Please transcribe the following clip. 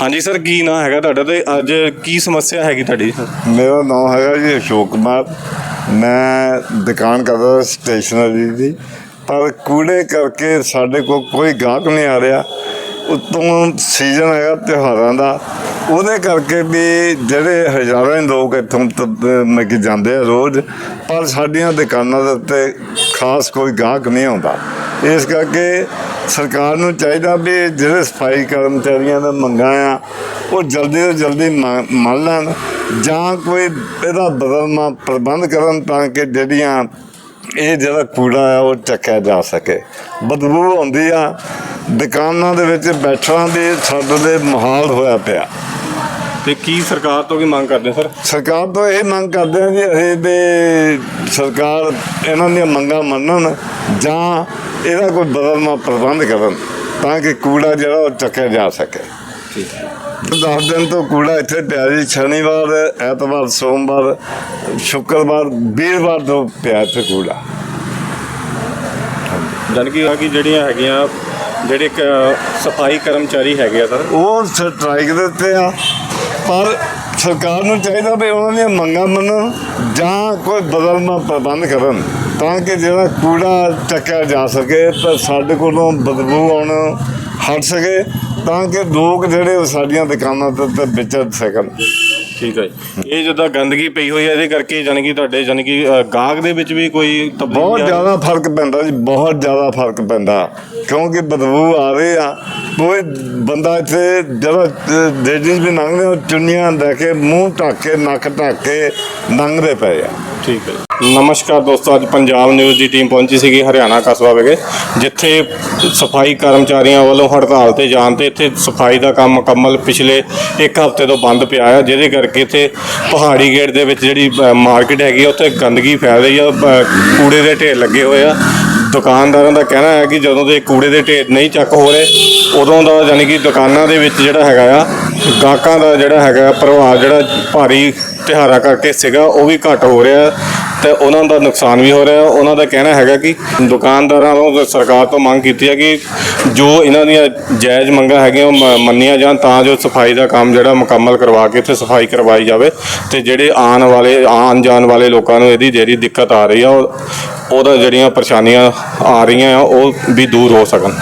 ਹਾਂਜੀ ਸਰ, ਕੀ ਨਾਂ ਹੈਗਾ ਤੁਹਾਡਾ ਤੇ ਅੱਜ ਕੀ ਸਮੱਸਿਆ ਹੈਗੀ ਤੁਹਾਡੀ? ਸਰ ਮੇਰਾ ਨਾਮ ਹੈਗਾ ਜੀ ਅਸ਼ੋਕ ਕੁਮਾਰ। ਮੈਂ ਦੁਕਾਨ ਕਰਦਾ ਸਟੇਸ਼ਨਰੀ ਦੀ, ਪਰ ਕੂੜੇ ਕਰਕੇ ਸਾਡੇ ਕੋਲ ਕੋਈ ਗਾਹਕ ਨਹੀਂ ਆ ਰਿਹਾ। ਉਤੋਂ ਸੀਜ਼ਨ ਹੈਗਾ ਤਿਉਹਾਰਾਂ ਦਾ, ਉਹਦੇ ਕਰਕੇ ਵੀ ਜਿਹੜੇ ਹਜ਼ਾਰਾਂ ਹੀ ਲੋਕ ਇੱਥੋਂ ਮੈਂ ਜਾਂਦੇ ਆ ਰੋਜ਼, ਪਰ ਸਾਡੀਆਂ ਦੁਕਾਨਾਂ ਦੇ ਉੱਤੇ ਖਾਸ ਕੋਈ ਗਾਹਕ ਨਹੀਂ ਆਉਂਦਾ। ਇਸ ਕਰਕੇ ਸਰਕਾਰ ਨੂੰ ਚਾਹੀਦਾ ਵੀ ਜਿਹੜੇ ਸਫ਼ਾਈ ਕਰਮਚਾਰੀਆਂ ਦਾ ਮੰਗਾਂ ਆ ਉਹ ਜਲਦੀ ਤੋਂ ਜਲਦੀ ਮੰਨ ਲੈਣ। ਜਾਂ ਕੋਈ ਇਹਦਾ ਬਦਲਮਾ ਪ੍ਰਬੰਧ ਕਰਨ ਤਾਂ ਕਿ ਜਿਹੜੀਆਂ ਇਹ ਜਿਹੜਾ ਕੂੜਾ ਆ ਉਹ ਚੱਕਿਆ ਜਾ ਸਕੇ। ਬਦਬੂ ਆਉਂਦੀ ਆ। ਦੁਕਾਨਾਂ ਦੇ ਵਿੱਚ ਬੈਠਣਾ ਵੀ ਸਾਡੇ ਦੇ ਮਾਹੌਲ ਹੋਇਆ ਪਿਆ। ਤੇ ਕੀ ਸਰਕਾਰ ਤੋਂ ਕੀ ਮੰਗ ਕਰਦੇ ਸਰ? ਸਰਕਾਰ ਤੋਂ ਇਹ ਮੰਗ ਕਰਦੇ ਹਾਂ ਜੀ ਅਸੀਂ ਤੇ ਸਰਕਾਰ ਇਹਨਾਂ ਦੀਆਂ ਮੰਗਾਂ ਮੰਨਣ ਜਾਂ ਇਹਦਾ ਕੋਈ ਬਦਲਮਾ ਪ੍ਰਬੰਧ ਕਰਨ ਤਾਂ ਕਿ ਕੂੜਾ ਜਿਹੜਾ ਉਹ ਚੱਕਿਆ ਜਾ ਸਕੇ। ਦਸ ਦਿਨ ਤੋਂ ਕੂੜਾ ਇੱਥੇ ਪਿਆ ਜੀ ਸ਼ਨੀਵਾਰ ਐਤਵਾਰ ਸੋਮਵਾਰ ਸ਼ੁੱਕਰਵਾਰ ਵੀਰਵਾਰ ਤੋਂ ਪਿਆ ਇੱਥੇ ਕੂੜਾ। ਜਾਨ ਕਿ ਆ ਕਿ ਜਿਹੜੀਆਂ ਹੈਗੀਆਂ ਜਿਹੜੇ ਕ- ਸਫ਼ਾਈ ਕਰਮਚਾਰੀ ਹੈਗੇ ਆ ਸਰ। ਉਹ ਸਟ੍ਰਾਈਕ ਦੇ ਉੱਤੇ ਆ ਪਰ ਸਰਕਾਰ ਨੂੰ ਚਾਹੀਦਾ ਵੀ ਉਹਨਾਂ ਦੀਆਂ ਮੰਗਾਂ ਮੰਨਣ ਜਾਂ ਕੋਈ ਬਦਲਮਾ ਪ੍ਰਬੰਧ ਕਰਨ ਤਾਂ ਕਿ ਜਿਹੜਾ ਕੂੜਾ ਚੱਕਿਆ ਜਾ ਸਕੇ ਤਾਂ ਸਾਡੇ ਕੋਲੋਂ ਬਦਬੂ ਆਉਣ, ਹਟ ਸਕੇ ਤਾਂ ਕਿ ਲੋਕ ਜਿਹੜੇ ਉਹ ਸਾਡੀਆਂ ਦੁਕਾਨਾਂ ਤੇ ਤੇ ਵਿਚਰ ਸਕਣ ਠੀਕ ਹੈ ਜੀ। ਇਹ ਜਿੱਦਾਂ ਗੰਦਗੀ ਪਈ ਹੋਈ ਹੈ ਇਹਦੇ ਕਰਕੇ ਜਾਨ ਕਿ ਤੁਹਾਡੇ ਜਾਨ ਕਿ ਅ, ਗਾਹਕ ਦੇ ਵਿੱਚ ਵੀ ਕੋਈ ਤਬਦੀਲੀ ਬਹੁਤ ਆ- ਜ਼ਿਆਦਾ ਫ਼ਰਕ ਪੈਂਦਾ ਜੀ ਬਹੁਤ ਜ਼ਿਆਦਾ ਫ਼ਰਕ ਪੈਂਦਾ ਕਿਉਂਕਿ ਬਦਬੂ ਆ ਰਹੀ ਆ ਕੋਈ ਬੰਦਾ ਇੱਥੇ ਜਦੋਂ ਲੇਡੀਜ਼ ਵੀ ਲੰਘਦੇ ਉਹ ਚੁੰਨੀਆਂ ਲੈ ਕੇ ਮੂੰਹ ਢੱਕ ਕੇ ਨੱਕ ਢੱਕ ਕੇ ਲੰਘਦੇ ਪਏ ਆ ਠੀਕ ਹੈ। ਨਮਸਕਾਰ ਦੋਸਤੋ ਅੱਜ ਪੰਜਾਬ ਨਿਊਜ਼ ਦੀ ਟੀਮ ਪਹੁੰਚੀ ਸੀਗੀ ਹਰਿਆਣਾ ਕਸਬਾ ਵਿਖੇ ਜਿੱਥੇ ਸਫ਼ਾਈ ਕਰਮਚਾਰੀਆਂ ਵੱਲੋਂ ਹੜਤਾਲ ਤੇ ਜਾਣ ਤੇ ਇੱਥੇ ਸਫ਼ਾਈ ਦਾ ਕੰਮ ਮੁਕੰਮਲ ਪਿਛਲੇ ਇੱਕ ਹਫ਼ਤੇ ਤੋਂ ਬੰਦ ਪਿਆ ਆ ਜਿਹਦੇ ਕਰਕੇ ਇੱਥੇ ਪਹਾੜੀ ਗੇਟ ਦੇ ਵਿੱਚ ਜਿਹੜੀ ਮਾਰਕੀਟ ਹੈਗੀ ਆ, ਉੱਥੇ ਗੰਦਗੀ ਫੈਲ ਰਹੀ ਆ ਕੂੜੇ ਦੇ ਢੇਰ ਲੱਗੇ ਹੋਏ ਆ। ਦੁਕਾਨਦਾਰਾਂ ਦਾ ਕਹਿਣਾ ਹੈ ਕਿ ਜਦੋਂ ਦੇ ਕੂੜੇ ਦੇ ਢੇਰ ਨਹੀਂ ਚੱਕ ਹੋ ਰਹੇ, ਉਦੋਂ ਦਾ ਯਾਨੀ ਕਿ ਦੁਕਾਨਾਂ ਦੇ ਵਿੱਚ ਜਿਹੜਾ ਹੈਗਾ ਆ, ਗਾਹਕਾਂ ਦਾ ਜਿਹੜਾ ਹੈਗਾ ਪ੍ਰਭਾਵ ਜਿਹੜਾ ਭਾਰੀ ਤਿਉਹਾਰਾਂ ਕਰਕੇ ਸੀਗਾ, ਉਹ ਵੀ ਘੱਟ ਹੋ ਰਿਹਾ। ਤੇ ਉਹਨਾਂ ਦਾ ਨੁਕਸਾਨ ਵੀ ਹੋ ਰਿਹਾ। ਉਹਨਾਂ ਦਾ ਕਹਿਣਾ ਹੈਗਾ ਕਿ ਦੁਕਾਨਦਾਰਾਂ ਨੂੰ ਸਰਕਾਰ ਤੋਂ ਮੰਗ ਕੀਤੀ ਹੈ ਕਿ ਜੋ ਇਹਨਾਂ ਦੀਆਂ ਜਾਇਜ਼ ਮੰਗਾਂ ਹੈਗੀਆਂ ਉਹ ਮ- ਮੰਨੀਆਂ ਜਾਣ ਤਾਂ ਜੋ ਸਫ਼ਾਈ ਦਾ ਕੰਮ ਜਿਹੜਾ ਮੁਕੰਮਲ ਕਰਵਾ ਕੇ ਇੱਥੇ ਸਫ਼ਾਈ ਕਰਵਾਈ ਜਾਵੇ ਤੇ ਜਿਹੜੇ ਆਉਣ ਵਾਲੇ, ਆਉਣ ਜਾਣ ਵਾਲੇ ਲੋਕਾਂ ਨੂੰ ਇਹਦੀ ਜਿਹੜੀ ਦਿੱਕਤ ਆ ਰਹੀ ਆ, ਉਹ ਉਹਦਾ ਜਿਹੜੀਆਂ ਪਰੇਸ਼ਾਨੀਆਂ ਆ ਰਹੀਆਂ ਆ, ਉਹ ਵੀ ਦੂਰ ਹੋ ਸਕਣ।